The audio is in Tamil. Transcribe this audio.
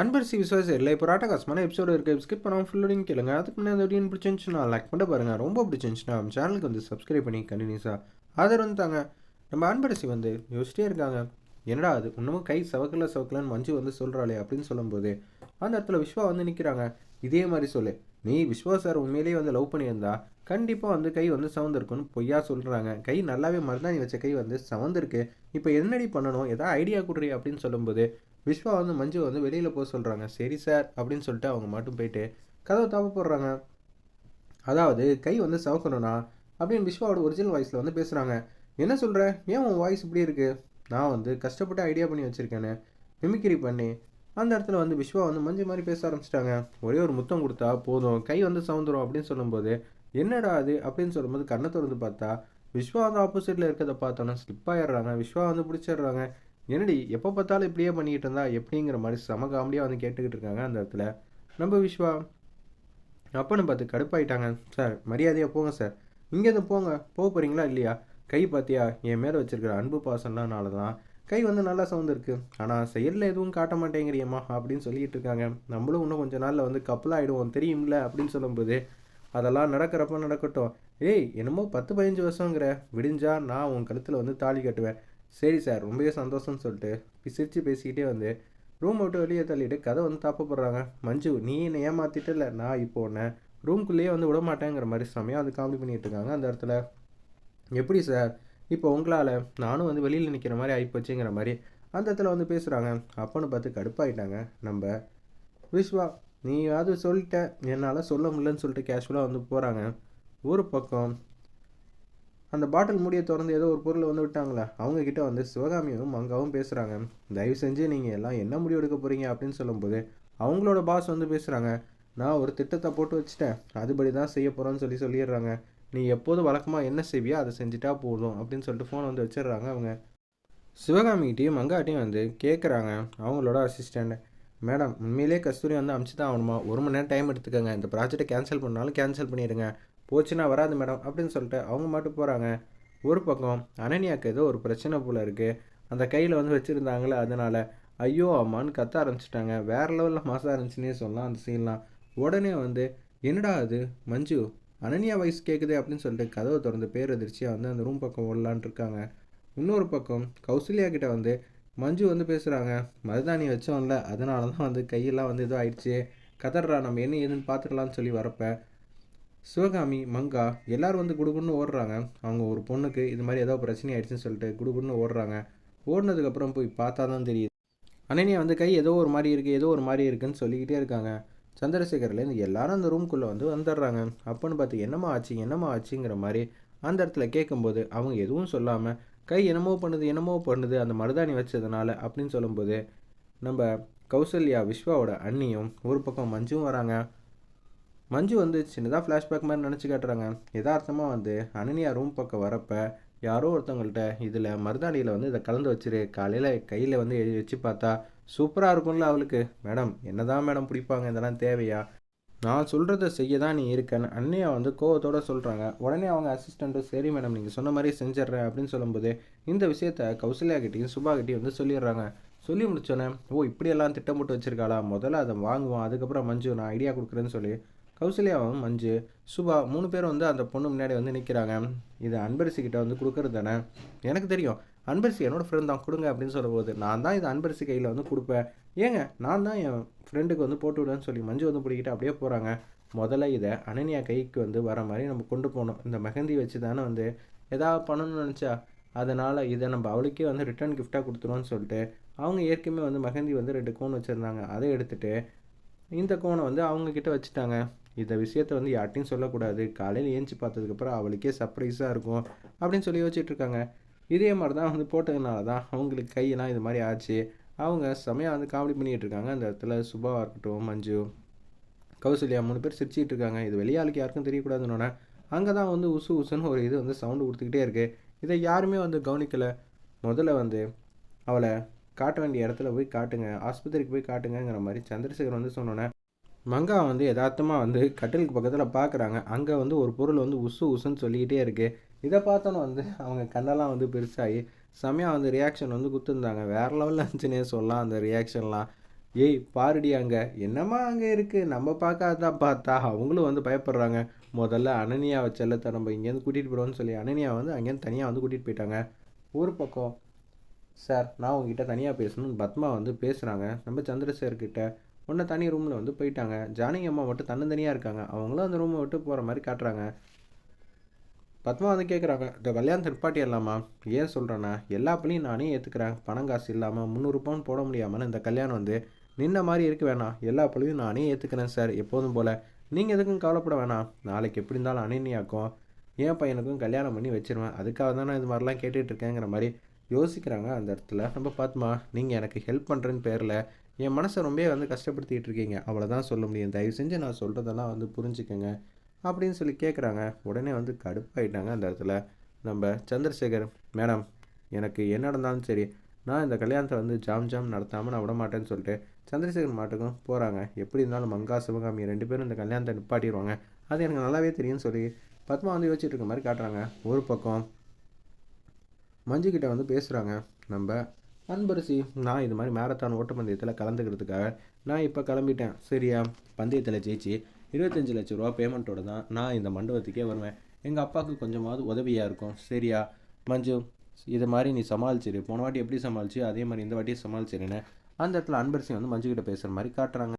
அன்பரிசி விசுவாசம் இல்லை இப்போ ராட்டகாசமான எபிசோடு இருக்குது ஸ்கிப் பண்ணாமல் ஃபுல்லோடையும் கேளுங்க. அதுக்கு முன்னாடி அந்த வீடியோ பிடிச்சிருந்துச்சுன்னா லைக் பண்ண பாருங்கள் ரொம்ப பிடிச்சிருந்துச்சுன்னா நம்ம சேனலுக்கு வந்து சப்ஸ்கிரைப் பண்ணி கண்டினியூஸாக ஆதரவு வந்து தாங்க நம்ம அன்பரசி வந்து யோசிச்சிட்டே இருக்காங்க. என்னடா அது? இன்னமும் கை சவக்கல சவக்கலன்னு மஞ்சு வந்து சொல்கிறாளே அப்படின்னு சொல்லும்போது அந்த இடத்துல விஸ்வா வந்து நிற்கிறாங்க இதே மாதிரி சொல்லு. நீ விஸ்வா சார் உண்மையிலேயே வந்து லவ் பண்ணியிருந்தா கண்டிப்பாக வந்து கை வந்து சவந்திருக்குன்னு பொய்யா சொல்கிறாங்க கை நல்லாவே மருந்தாணி வச்ச கை வந்து சவந்திருக்கு இப்போ என்னடி பண்ணணும்? எதாவது ஐடியா கொடுறி அப்படின்னு சொல்லும்போது விஸ்வா வந்து மஞ்சு வந்து வெளியில் போக சொல்கிறாங்க சரி சார் அப்படின்னு சொல்லிட்டு அவங்க மட்டும் போயிட்டு கதவை தாப்ப போடுறாங்க. அதாவது கை வந்து சவக்கணும்னா அப்படின்னு விஸ்வாவோட ஒரிஜினல் வாய்ஸில் வந்து பேசுகிறாங்க என்ன சொல்கிற ஏன் உன் வாய்ஸ் இப்படி இருக்குது நான் வந்து கஷ்டப்பட்டு ஐடியா பண்ணி வச்சுருக்கேன்னு மிமிக்ரி பண்ணி அந்த இடத்துல வந்து விஸ்வா வந்து மஞ்சு மாதிரி பேச ஆரம்பிச்சிட்டாங்க. ஒரே ஒரு முத்தம் கொடுத்தா போதும். கை வந்து சவுந்துடும் அப்படின்னு சொல்லும்போது என்னடா அது அப்படின்னு சொல்லும்போது கண்ணை திறந்து பார்த்தா விஸ்வா வந்து ஆப்போசிட்டில் இருக்கிறத பார்த்தோன்னா ஸ்லிப் ஆயிடுறாங்க. விஸ்வா வந்து பிடிச்சிடுறாங்க. என்னடி எப்போ பார்த்தாலும் இப்படியே பண்ணிக்கிட்டு இருந்தா எப்படிங்கிற மாதிரி செம காமெடியாக வந்து கேட்டுக்கிட்டு இருக்காங்க அந்த இடத்துல. நம்ம விஸ்வா அப்பன்னு பார்த்து கடுப்பாயிட்டாங்க. சார் மரியாதையாக போங்க சார். இங்கேருந்து போங்க. போக போகிறீங்களா இல்லையா? கை பார்த்தியா என் மேலே வச்சுருக்கிற அன்பு பாசம்னால தான் கை வந்து நல்லா சவுந்திருக்கு ஆனால் செயலில் எதுவும் காட்ட மாட்டேங்கிறியம்மா அப்படின்னு சொல்லிட்டு இருக்காங்க. நம்மளும் இன்னும் கொஞ்ச நாளில் வந்து கப்பல் ஆகிடுவோம் தெரியும்ல அப்படின்னு சொல்லும்போது அதெல்லாம் நடக்கிறப்ப நடக்கட்டும். ஏய் என்னமோ பத்து பதினஞ்சு வருஷங்கிற. விடிஞ்சா நான் உன் கழுத்தில் வந்து தாலி கட்டுவேன். சரி சார் ரொம்பவே சந்தோஷம்னு சொல்லிட்டு சிரித்து பேசிக்கிட்டே வந்து ரூம் விட்டு வெளியே தள்ளிட்டு கதை வந்து தாப்பப்படுறாங்க மஞ்சு நீ என்னை ஏமாத்திட்டு இல்லை நான் இப்போ உன்னை ரூம்குள்ளேயே வந்து விட மாட்டேங்கிற மாதிரி சமயம் வந்து காமெடி பண்ணிட்டு இருக்காங்க அந்த இடத்துல. எப்படி சார்? இப்போ உங்களால் நானும் வந்து வெளியில் நிற்கிற மாதிரி ஆகிப்போச்சுங்கிற மாதிரி அந்த இடத்துல வந்து பேசுகிறாங்க அப்பன்னு பார்த்து கடுப்பாயிட்டாங்க. நம்ம விஸ்வா நீ அது சொல்லிட்ட என்னால் சொல்ல முடியலன்னு சொல்லிட்டு கேஷுவலாக வந்து போகிறாங்க ஒரு பக்கம் அந்த பாட்டில் மூடியை திறந்து ஏதோ ஒரு பொருளை வந்து விட்டாங்களே? அவங்கக்கிட்ட வந்து சிவகாமியும் மங்காவும் பேசுகிறாங்க தயவு செஞ்சு நீங்கள் எல்லாம் என்ன முடிவு எடுக்க போகிறீங்க அப்படின்னு சொல்லும்போது அவங்களோட பாஸ் வந்து பேசுகிறாங்க நான் ஒரு திட்டத்தை போட்டு வச்சுட்டேன். அதுபடி தான் செய்ய போகிறோன்னு சொல்லி சொல்லிடுறாங்க. நீ எப்போதும் வழக்கமாக என்ன செய்வியோ அதை செஞ்சுட்டா போதும் அப்படின்னு சொல்லிட்டு ஃபோன் வந்து வச்சிடுறாங்க அவங்க. சிவகாமிகிட்டையும் மங்காட்டையும் வந்து கேட்குறாங்க அவங்களோட அசிஸ்டண்ட் மேடம் உண்மையிலே கஸ்தூரி வந்து அமுச்சு தான் ஆகணுமா? ஒரு மணி நேரம் டைம் எடுத்துக்கோங்க. இந்த ப்ராஜெக்டை கேன்சல் பண்ணாலும் கேன்சல் பண்ணிடுங்க. போச்சுன்னா வராது மேடம் அப்படின்னு சொல்லிட்டு அவங்க மட்டும் போகிறாங்க ஒரு பக்கம் அனன்யாவுக்கு ஏதோ ஒரு பிரச்சனை போல் இருக்குது அந்த கையில் வந்து வச்சுருந்தாங்களே அதனால் ஐயோ அம்மான்னு கத்த ஆரம்பிச்சிட்டாங்க. வேறு லெவலில் மாசாக இருந்துச்சுன்னே சொல்லலாம் அந்த சீன்லாம் உடனே வந்து என்னடா அது மஞ்சு அனன்யா வயசு கேட்குது அப்படின்னு சொல்லிட்டு கதவை திறந்து பேர் எதிர்ச்சியாக வந்து அந்த ரூம் பக்கம் ஓடலான் இருக்காங்க. இன்னொரு பக்கம் கௌசல்யா கிட்ட வந்து மஞ்சு வந்து பேசுகிறாங்க மருதாணி வச்சோம்ல அதனால தான் வந்து கையெல்லாம் வந்து இதோ ஆயிடுச்சு. கதறா நம்ம என்ன ஏதுன்னு பார்த்துக்கலான்னு சொல்லி வரப்போ சிவகாமி மங்கா எல்லோரும் வந்து குடுகுடுன்னு ஓடுறாங்க. அவங்க ஒரு பொண்ணுக்கு இது மாதிரி ஏதோ பிரச்சனை ஆயிடுச்சுன்னு சொல்லிட்டு குடுகுடுன்னு ஓடுறாங்க. ஓடினதுக்கப்புறம் போய் பார்த்தா தான் தெரியுது. அனனியா வந்து கை ஏதோ ஒரு மாதிரி இருக்குது ஏதோ ஒரு மாதிரி இருக்குன்னு சொல்லிக்கிட்டே இருக்காங்க. சந்திரசேகர்லேருந்து எல்லாரும் அந்த ரூம்குள்ளே வந்து வந்துடுறாங்க. அப்போன்னு பார்த்து என்னம்மா ஆச்சு என்னம்மா ஆச்சுங்கிற மாதிரி அந்த இடத்துல கேட்கும்போது அவங்க எதுவும் சொல்லாமல் கை என்னமோ பண்ணுது என்னமோ பண்ணுது அந்த மருதாணி வச்சதுனால அப்படின்னு சொல்லும்போது நம்ம கௌசல்யா விஸ்வாவோட அண்ணியும் ஒரு பக்கம் மஞ்சும் வராங்க. மஞ்சு வந்து சின்னதாக ஃப்ளாஷ்பேக் மாதிரி நினச்சி காட்டுறாங்க. யதார்த்தமாக வந்து அனனியா ரூம் பக்கம் வரப்போ யாரோ ஒருத்தவங்கள்ட்ட இதில் மருதாணியில் வந்து இதை கலந்து வச்சிரு காலையில் கையில் வந்து எழுதி வச்சு பார்த்தா சூப்பராக இருக்கும்ல அவளுக்கு. மேடம் என்ன தான் மேடம் பிடிப்பாங்க? இதெல்லாம் தேவையா? நான் சொல்கிறத செய்ய தான் நீ இருக்கேன்னு அண்ணியா வந்து கோவத்தோடு சொல்கிறாங்க உடனே அவங்க அசிஸ்டண்ட்டும் சரி மேடம் நீங்கள் சொன்ன மாதிரி செஞ்சிட்றேன் அப்படின்னு சொல்லும்போது இந்த விஷயத்த கௌசல்யா கிட்டேயும் சுபா கிட்டேயும் வந்து சொல்லிடுறாங்க. சொல்லி முடிச்சோன்னே ஓ இப்படியெல்லாம் திட்டம் போட்டு வச்சுருக்காளா? முதல்ல அதை வாங்குவோம். அதுக்கப்புறம் மஞ்சு நான் ஐடியா கொடுக்குறேன்னு சொல்லி கௌசல்யாவும் மஞ்சு சுபா மூணு பேரும் வந்து அந்த பொண்ணு முன்னாடி வந்து நிற்கிறாங்க இது அன்பரிசி கிட்ட வந்து கொடுக்குறது தானே? எனக்கு தெரியும். அன்பரிசி என்னோடய ஃப்ரெண்ட் தான் கொடுங்க அப்படின்னு சொல்லும்போது நான் தான் இது அன்பரிசி கையில் வந்து கொடுப்பேன். ஏங்க நான் தான் என் ஃப்ரெண்டுக்கு வந்து போட்டு விடுவேன்னு சொல்லி மஞ்சு வந்து பிடிக்கிட்டு அப்படியே போகிறாங்க முதல்ல இதை அனன்யா கைக்கு வந்து வர மாதிரி நம்ம கொண்டு போகணும். இந்த மெஹந்தி வச்சு தானே வந்து எதாவது பண்ணணும்னு நினச்சா அதனால் இதை நம்ம அவளுக்கே வந்து ரிட்டர்ன் கிஃப்டாக கொடுத்துருவோன்னு சொல்லிட்டு அவங்க ஏற்கனவே வந்து மெஹந்தி வந்து ரெண்டு கோன் வச்சுருந்தாங்க. அதை எடுத்துகிட்டு இந்த கோனை வந்து அவங்கக்கிட்ட வச்சுட்டாங்க. இந்த விஷயத்த வந்து யார்ட்டையும் சொல்லக்கூடாது. காலையில் ஏஞ்சி பார்த்ததுக்கப்புறம் அவளுக்கே சர்ப்ரைஸாக இருக்கும் அப்படின்னு சொல்லி யோசிச்சுட்ருக்காங்க இதே மாதிரி தான் வந்து போட்டதுனால தான் அவங்களுக்கு கையெல்லாம் இது மாதிரி ஆச்சு. அவங்க செமையாக வந்து காமெடி பண்ணிகிட்டு இருக்காங்க. அந்த இடத்துல சுபாவாக இருக்கட்டும் மஞ்சு கௌசல்யா மூணு பேர் சிரிச்சிட்டு இருக்காங்க. இது வெளியாளுக்கு யாருக்கும் தெரியக்கூடாதுன்னொன்னே அங்கே தான் வந்து உசு உசுன்னு ஒரு இது வந்து சவுண்டு கொடுத்துக்கிட்டே இருக்குது இதை யாருமே வந்து கவனிக்கலை. முதல்ல வந்து அவளை காட்ட வேண்டிய இடத்துல போய் காட்டுங்க. ஆஸ்பத்திரிக்கு போய் காட்டுங்கிற மாதிரி சந்திரசேகர் வந்து சொன்னோன்னே மங்கா வந்து யதார்த்தமாக வந்து கட்டிலுக்கு பக்கத்தில் பார்க்குறாங்க அங்கே வந்து ஒரு பொருள் வந்து உசு உசுன்னு சொல்லிக்கிட்டே இருக்குது இதை பார்த்தோன்னு வந்து அவங்க கண்ணெல்லாம் வந்து பெருசாகி செம்மையாக வந்து ரியாக்ஷன் வந்து கொடுத்துருந்தாங்க. வேறு லெவலில் இருந்துச்சுன்னே சொல்லலாம் அந்த ரியாக்ஷன்லாம் ஏய் பாருடி அங்கே. என்னம்மா அங்கே இருக்குது நம்ம பார்க்காதான் பார்த்தா? அவங்களும் வந்து பயப்படுறாங்க. முதல்ல அனனியாவை செல்லத்தை நம்ம இங்கேருந்து கூட்டிகிட்டு போகிறோம்னு சொல்லி அனனியா வந்து அங்கேருந்து தனியாக வந்து கூட்டிகிட்டு போயிட்டாங்க. ஒரு பக்கம் சார் நான் உங்ககிட்ட தனியாக பேசணும்னு பத்மா வந்து பேசுகிறாங்க நம்ம சந்திரசேகர்கிட்ட உன்னை தனி ரூமில் வந்து போயிட்டாங்க. ஜானகி அம்மா மட்டும் தன்னந்தனியாக இருக்காங்க. அவங்களும் அந்த ரூமை விட்டு போகிற மாதிரி காட்டுறாங்க. பத்மா வந்து கேட்குறாங்க இந்த கல்யாணம் திருப்பாட்டி இல்லாமா? ஏன் சொல்கிறேன்னா எல்லா பிள்ளையும் நானே ஏற்றுக்கிறேன் பணம் காசு இல்லாமல் முந்நூறு பவுன் போட முடியாமல் இந்த கல்யாணம் வந்து நின்ன மாதிரி இருக்க வேணாம். எல்லா பிள்ளையும் நானே ஏற்றுக்கிறேன் சார் எப்போதும் போல். நீங்கள் எதுக்கும் கவலைப்பட வேணாம். நாளைக்கு எப்படி இருந்தாலும் அனன்யாக்கும். என் பையனுக்கும் கல்யாணம் பண்ணி வச்சிருவேன். அதுக்காக தான் நான் இது மாதிரிலாம் கேட்டுகிட்டு இருக்கேங்கிற மாதிரி யோசிக்கிறாங்க அந்த இடத்துல. நம்ம பார்த்துமா நீங்கள் எனக்கு ஹெல்ப் பண்ணுறேன்னு பேரில் என் மனசை ரொம்ப வந்து கஷ்டப்படுத்திட்டு இருக்கீங்க. அவ்வளோதான் சொல்ல முடியும். தயவு செஞ்சு நான் சொல்கிறதெல்லாம் வந்து புரிஞ்சுக்கோங்க. அப்படின்னு சொல்லி கேட்குறாங்க உடனே வந்து கடுப்பாயிட்டாங்க அந்த இடத்துல. நம்ம சந்திரசேகர் மேடம் எனக்கு என்ன நடந்தாலும் சரி நான் இந்த கல்யாணத்தை வந்து ஜாம் ஜாம் நடத்தாமல் நான் விட மாட்டேன்னு சொல்லிட்டு சந்திரசேகர் மாட்டுக்கும் போகிறாங்க எப்படி இருந்தாலும் மங்கா சிவகாமி ரெண்டு பேரும் இந்த கல்யாணத்தை நிப்பாட்டிடுவாங்க. அது எனக்கு நல்லாவே தெரியும்னு சொல்லி பத்மா வந்து யோசிச்சுட்டு இருக்க மாதிரி காட்டுறாங்க. ஒரு பக்கம் மஞ்சுக்கிட்ட வந்து பேசுகிறாங்க நம்ம அன்பரசி நான் இது மாதிரி மேரத்தான் ஓட்டப்பந்தயத்தில் கலந்துக்கிறதுக்காக நான் இப்போ கிளம்பிட்டேன். சரியா? பந்தயத்தில் ஜெயிச்சு இருபத்தஞ்சி லட்ச ரூபா பேமெண்ட்டோட தான் நான் இந்த மண்டபத்துக்கே வருவேன். எங்கள் அப்பாவுக்கு கொஞ்சமாவது உதவியாக இருக்கும். சரியா? மஞ்சு இது மாதிரி நீ சமாளிச்சிரு. போன வாட்டி எப்படி சமாளிச்சு? அதே மாதிரி இந்த வாட்டியும் சமாளிச்சிருன்னு அந்த இடத்துல அன்பரசி வந்து மஞ்சுக்கிட்ட பேசுகிற மாதிரி காட்டுறாங்க.